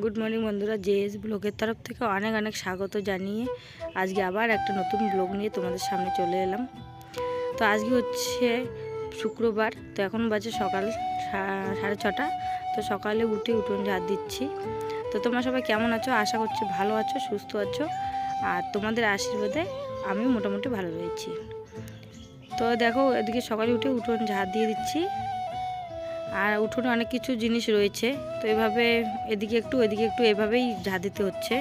Good morning বন্ধুরা JS ব্লগের তরফ থেকে অনেক অনেক স্বাগত জানিয়ে আজকে আবার একটা নতুন ব্লগ নিয়ে তোমাদের সামনে চলে এলাম। তো আজকে হচ্ছে শুক্রবার, তো এখন বাজে সকাল সাড়ে ছটা, তো সকালে উঠে উঠোন ঝাড় দিচ্ছি। তো তোমরা সবাই কেমন আছো? আশা করছি ভালো আছো, সুস্থ আছো, আর তোমাদের আশীর্বাদে আমি মোটামুটি ভালো রয়েছি। তো দেখো, এদিকে সকালে উঠে উঠোন ঝাড় দিয়ে দিচ্ছি। আর উঠোনে অনেক কিছু জিনিস রয়েছে, তো এভাবে এদিকে একটু এদিকে একটু এভাবেই ঝাঁ দিতে হচ্ছে।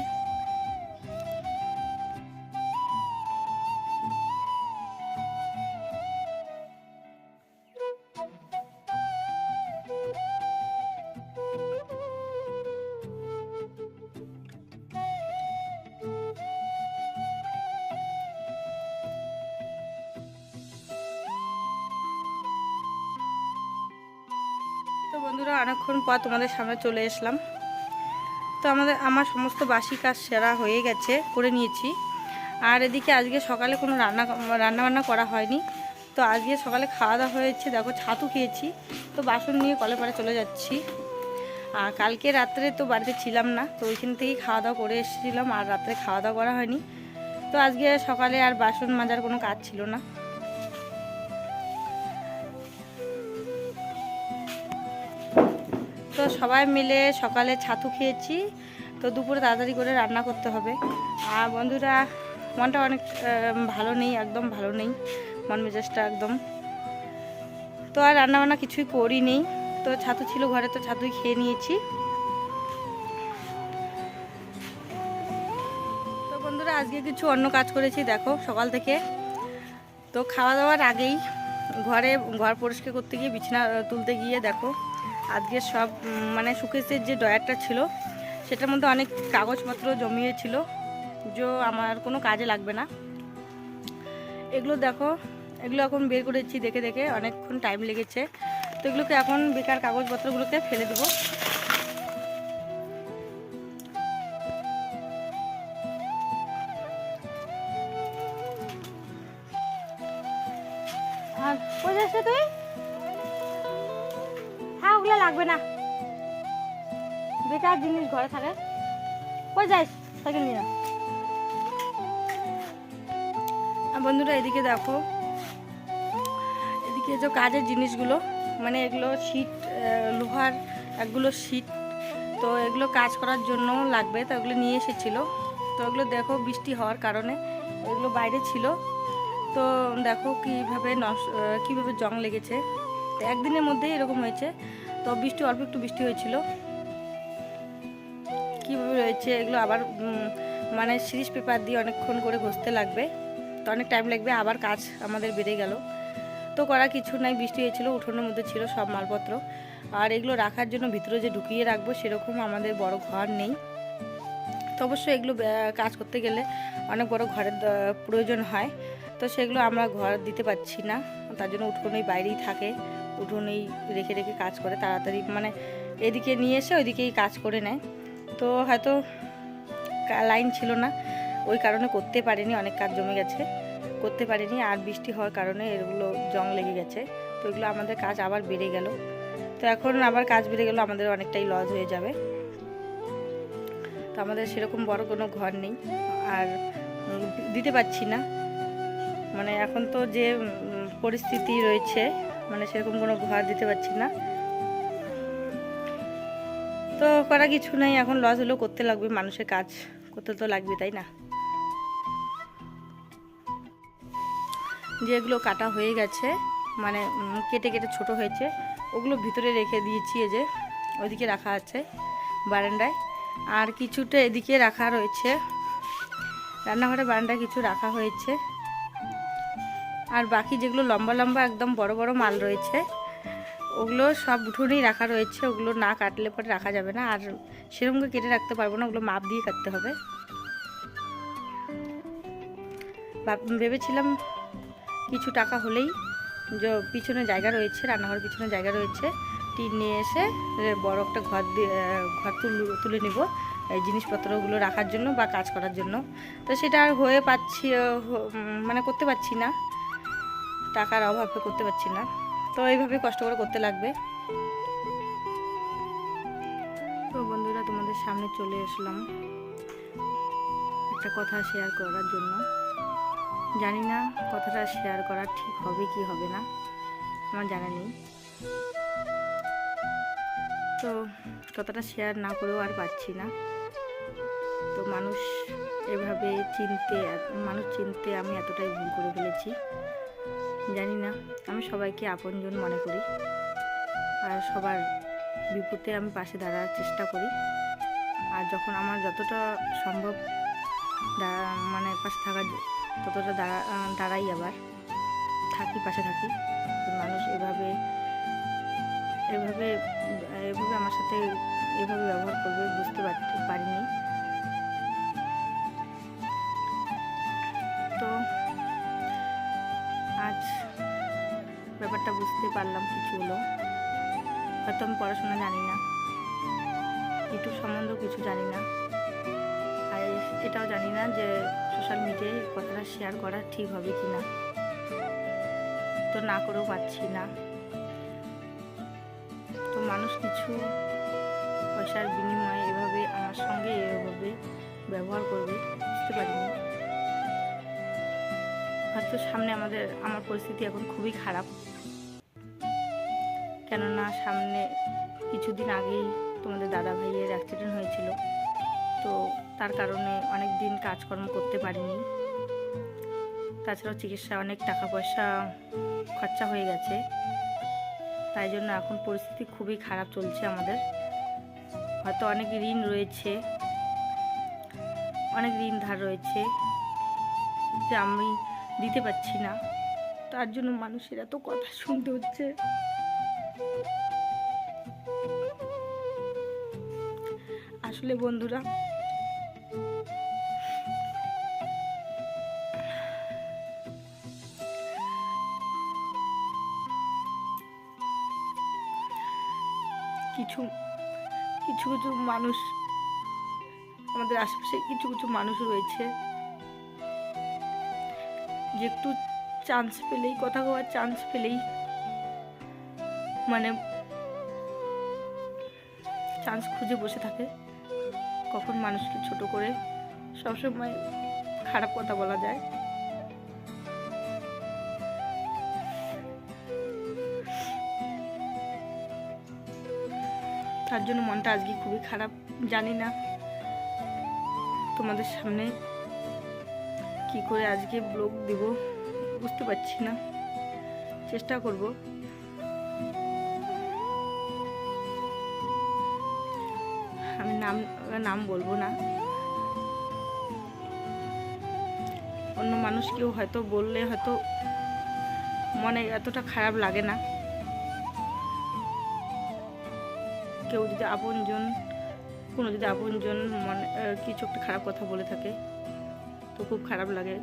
বন্ধুরা, অনেকক্ষণ পর তোমাদের সামনে চলে এসলাম। তো আমাদের, আমার সমস্ত বাসি কাজ সেরা হয়ে গেছে, করে নিয়েছি। আর এদিকে আজকে সকালে কোনো রান্না রান্না বান্না করা হয়নি। তো আজকে সকালে খাওয়া দাওয়া হয়েছে, দেখো ছাতু খেয়েছি। তো বাসন নিয়ে কলে পাড়ে চলে যাচ্ছি। আর কালকে রাত্রে তো বাড়িতে ছিলাম না, তো ওইখান থেকেই খাওয়া দাওয়া করে এসেছিলাম, আর রাত্রে খাওয়া দাওয়া করা হয়নি। তো আজকে সকালে আর বাসন মাজার কোনো কাজ ছিল না। তো সবাই মিলে সকালে ছাতু খেয়েছি। তো দুপুরে তাড়াতাড়ি করে রান্না করতে হবে। আর বন্ধুরা, মনটা অনেক ভালো নেই, একদম ভালো নেই। মন মেজাজটা একদম। তো আর রান্না বান্না কিছুই করিনি। তো ছাতু ছিল ঘরে, তো ছাতুই খেয়ে নিয়েছি। তো বন্ধুরা, আজকে কিছু অন্য কাজ করেছি, দেখো, সকাল থেকে। তো খাওয়া দাওয়ার আগেই ঘরে, ঘর পরিষ্কার করতে গিয়ে বিছানা তুলতে গিয়ে দেখো আজকে সব মানে সুকেশের যে ডয়ারটা ছিল, সেটার মধ্যে অনেক কাগজপত্র জমিয়েছিল, যে আমার কোনো কাজে লাগবে না। এগুলো দেখো, এগুলো এখন বের করেছি দেখে দেখে, অনেকক্ষণ টাইম লেগেছে। তো এগুলোকে এখন বেকার কাগজপত্রগুলোকে ফেলে দেবো। আর যাচ্ছ তুই? ওগুলো লাগবে না। বেকার জিনিস ঘরে থাকে। কই যাইস সাইকেল নিয়ে বন্ধুরা, এদিকে দেখো। এদিকে যে কাজের জিনিসগুলো মানে এগুলো শীট লোহার একগুলো শীট তো এগুলো কাজ করার জন্য লাগবে, তো এগুলো নিয়ে এসেছিল। তো এগুলো দেখো, বৃষ্টি হওয়ার কারণে এগুলো বাইরে ছিল। তো দেখো, কীভাবে নষ্ট কীভাবে জং লেগেছে। তো একদিনের মধ্যেই এরকম হয়েছে। তো বৃষ্টি, অল্প একটু বৃষ্টি হয়েছিল। কীভাবে রয়েছে এগুলো আবার মানে সিরিজ পেপার দিয়ে অনেকক্ষণ করে ঘষতে লাগবে। তো অনেক টাইম লাগবে, আবার কাজ আমাদের বেড়ে গেল। তো করা কিছু নাই, বৃষ্টি হয়েছিল, উঠোনের মধ্যে ছিল সব মালপত্র। আর এগুলো রাখার জন্য ভিতরে যে ঢুকিয়ে রাখব, সেরকম আমাদের বড় ঘর নেই। তো অবশ্যই এগুলো কাজ করতে গেলে অনেক বড় ঘরের প্রয়োজন হয়। তো সেগুলো আমরা ঘর দিতে পারছি না, তার জন্য উঠোনেই বাইরেই থাকে। উঠোনেই রেখে রেখে কাজ করে তাড়াতাড়ি মানে এদিকে নিয়ে এসে ওইদিকেই কাজ করে নেয়। তো হয়তো লাইন ছিল না, ওই কারণে করতে পারিনি, অনেক কাজ জমে গেছে। করতে পারিনি, আর বৃষ্টি হওয়ার কারণে এগুলো জং লেগে গেছে। তো এগুলো আমাদের কাজ আবার বেড়ে গেল। তো এখন আবার কাজ বেড়ে গেল আমাদের অনেকটাই লস হয়ে যাবে। তো আমাদের সেরকম বড় কোনো ঘর নেই, আর দিতে পারছি না। মানে এখন তো যে পরিস্থিতি রয়েছে মানে সেরকম কোনো ঘর দিতে পারছি না। তো করা কিছু নাই, এখন লস হলেও করতে লাগবে, মানুষের কাজ করতে তো লাগবে, তাই না? যেগুলো কাটা হয়ে গেছে মানে কেটে কেটে ছোট হয়েছে, ওগুলো ভিতরে রেখে দিয়েছি এই যে, ওইদিকে রাখা আছে বারান্দায়। আর কিছুটা এদিকে রাখা রয়েছে, রান্নাঘরে বারান্দায় কিছু রাখা হয়েছে। আর বাকি যেগুলো লম্বা লম্বা একদম বড় বড় মাল রয়েছে, ওগুলো সব উঠোনেই রাখা রয়েছে, ওগুলো না কাটলে পরে রাখা যাবে না। আর সেরকম কেটে রাখতে পারব না, ওগুলো মাপ দিয়ে কাটতে হবে। ভেবেছিলাম কিছু টাকা হলেই যে পিছনে জায়গা রয়েছে রান্নাঘরের পিছনে জায়গা রয়েছে, টিন নিয়ে এসে বড় একটা ঘর দিয়ে, ঘর তুল- নিব, এই জিনিসপত্রগুলো রাখার জন্য বা কাজ করার জন্য। তো সেটা আর হয়ে পাচ্ছি মানে করতে পারছি না। টাকার অভাবে করতে পারছি না। তো এইভাবে কষ্ট করে করতে লাগবে। তো বন্ধুরা, তোমাদের সামনে চলে আসলাম। একটা কথা শেয়ার করার জন্য। জানি না কথাটা শেয়ার করা ঠিক হবে কি হবে না। আমার জানা নেই। তো কথাটা শেয়ার না করেও আর পাচ্ছি না। তো মানুষ এভাবে চিনতে মানুষ চিনতে আমি এতটাই ভুল করে ফেলেছি। জানি না, আমি সবাইকে আপনজন মনে করি। আর সবার বিপদে আমি পাশে দাঁড়ার চেষ্টা করি। আর যখন আমার যতটা সম্ভব মানে পাশে থাকার ততটা দাঁড়া দাঁড়াই আবার। থাকি, পাশে থাকি। মানুষ এভাবে এভাবে এভাবে আমার সাথে এভাবে ব্যবহার করবে বুঝতে পারতে পারিনি। তো আজ ব্যাপারটা বুঝতে পারলাম কিছু হলো। হয়তো আমি পড়াশোনা জানি না। ইউটিউব সম্বন্ধেও কিছু জানি না। আর এটাও জানি না যে সোশ্যাল মিডিয়ায় কথাটা শেয়ার করা ঠিক হবে কি না তো না করেও পাচ্ছি না। তো মানুষ কিছু পয়সার বিনিময়ে এভাবে আমার সঙ্গে এভাবে ব্যবহার করবে, বুঝতে পারিনি। হয়তো সামনে আমাদের, আমার পরিস্থিতি এখন খুবই খারাপ। কেননা সামনে কিছুদিন আগেই তোমাদের দাদা ভাইয়ের অ্যাক্সিডেন্ট হয়েছিল। তো তার কারণে অনেক দিন কাজকর্ম করতে পারিনি। তাছাড়াও চিকিৎসা অনেক টাকা পয়সা খরচা হয়ে গেছে। তাই জন্য এখন পরিস্থিতি খুবই খারাপ চলছে আমাদের। হয়তো অনেক ঋণ রয়েছে। অনেক ঋণ ধার রয়েছে। যে আমি দিতে পারছি না। তার জন্য মানুষের এত কথা শুনতে হচ্ছে। আসলে বন্ধুরা, কিছু কিছু কিছু মানুষ, আমাদের আশেপাশে কিছু কিছু মানুষ রয়েছে। যে একটু চান্স পেলেই, কথা কওয়ার চান্স পেলেই মানে চান্স খুঁজে বসে থাকে। কখন মানুষকে ছোট করে সবসময় খারাপ কথা বলা যায়। তার জন্য মনটা আজকে খুবই খারাপ, জানি না। তোমাদের সামনে কি করে আজকে ব্লগ দিব, বুঝতে পারছি না। চেষ্টা করব। আমি নাম নাম বলব না। অন্য মানুষ কেউ হয়তো বললে হয়তো মনে এতটা খারাপ লাগে না। কেউ যদি আপনজন, কোনো যদি আপনজন মনে কিছু একটা খারাপ কথা বলে থাকে। তো খুব খারাপ লাগে।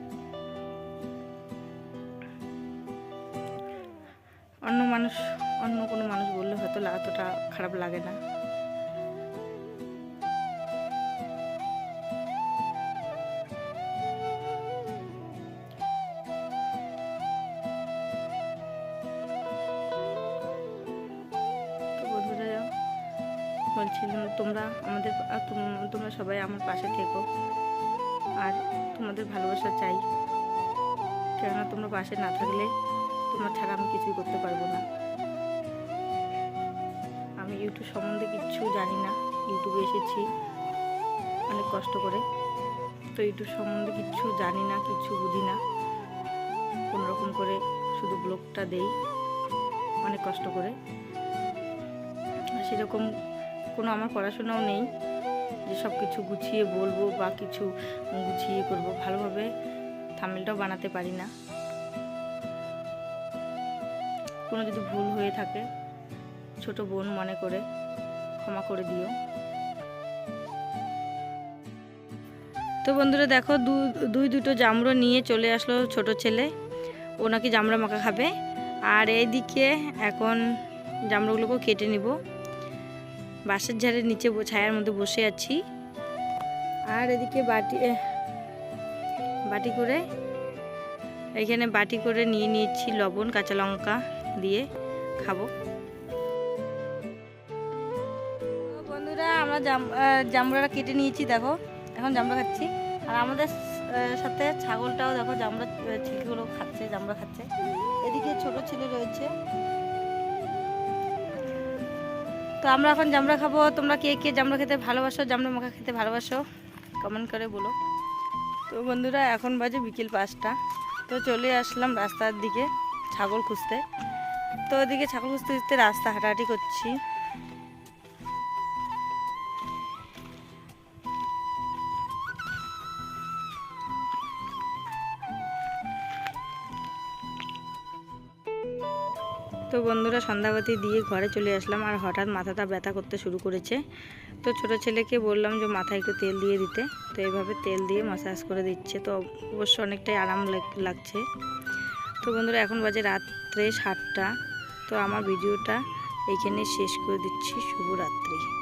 অন্য মানুষ, অন্য কোনো মানুষ বললে হয়তো এতটা খারাপ লাগে না। বলছিলাম তোমরা আমাদের তোমরা সবাই আমার পাশে থেকো। আর তোমাদের ভালোবাসা চাই। কেননা তোমরা পাশে না থাকলে তোমার ছাড়া আমি কিছুই করতে পারব না। আমি ইউটিউব সম্বন্ধে কিচ্ছু জানি না। ইউটিউবে এসেছি। অনেক কষ্ট করে। তো ইউটিউব সম্বন্ধে কিচ্ছু জানি না, কিচ্ছু বুঝি না। রকম করে শুধু ব্লগটা দেই। অনেক কষ্ট করে। সেরকম কোনো আমার পড়াশোনাও নেই। যে সব কিছু গুছিয়ে বলব বা কিছু গুছিয়ে করব, ভালোভাবে থামেলটাও বানাতে পারি না। কোনো যদি ভুল হয়ে থাকে, ছোট বোন মনে করে, ক্ষমা করে দিও। তো বন্ধুরা দেখো দুই দুটো জামড়ো নিয়ে চলে আসলো ছোট ছেলে। ও নাকি জামড়া মাখা খাবে। আর এইদিকে এখন জামড়োগুলোকেও কেটে নিব। বাঁশের ঝাড়ের নিচে ছায়ার মধ্যে বসে আছি। আর এদিকে বাটি বাটি করে, এখানে বাটি করে নিয়ে নিয়েছি লবণ, কাঁচা লঙ্কা দিয়ে খাব। বন্ধুরা, আমরা জামড়াটা কেটে নিয়েছি, দেখো, এখন জামড়া খাচ্ছি। আর আমাদের সাথে ছাগলটাও দেখো জামড়া ছিলকেগুলো খাচ্ছে জামড়া খাচ্ছে। এদিকে ছোট ছেলে রয়েছে। আমরা এখন জামড়া খাব। তোমরা কে কে জামড়া খেতে ভালোবাসো জামড়া মাখা খেতে ভালোবাসো কমেন্ট করে বলো। তো বন্ধুরা, এখন বাজে বিকেল পাঁচটা। তো চলে আসলাম রাস্তার দিকে ছাগল খুঁজতে। তো ওদিকে ছাগল খুঁজতে খুঁজতে রাস্তা হাঁটাহাঁটি করছি। তো বন্ধুরা সন্ধ্যাবাতি দিয়ে ঘরে চলে আসলাম আর হঠাৎ মাথাটা ব্যথা করতে শুরু করেছে। তো ছোট ছেলেকে বললাম যে মাথায় একটু তেল দিয়ে দিতে। তো এইভাবে তেল দিয়ে মাসাজ করে দিচ্ছে। তো অবশ্য অনেকটাই আরাম লাগছে। তো বন্ধুরা এখন বাজে রাত্রে সাতটা। তো আমার ভিডিওটা এইখানে শেষ করে দিচ্ছি। শুভরাত্রি।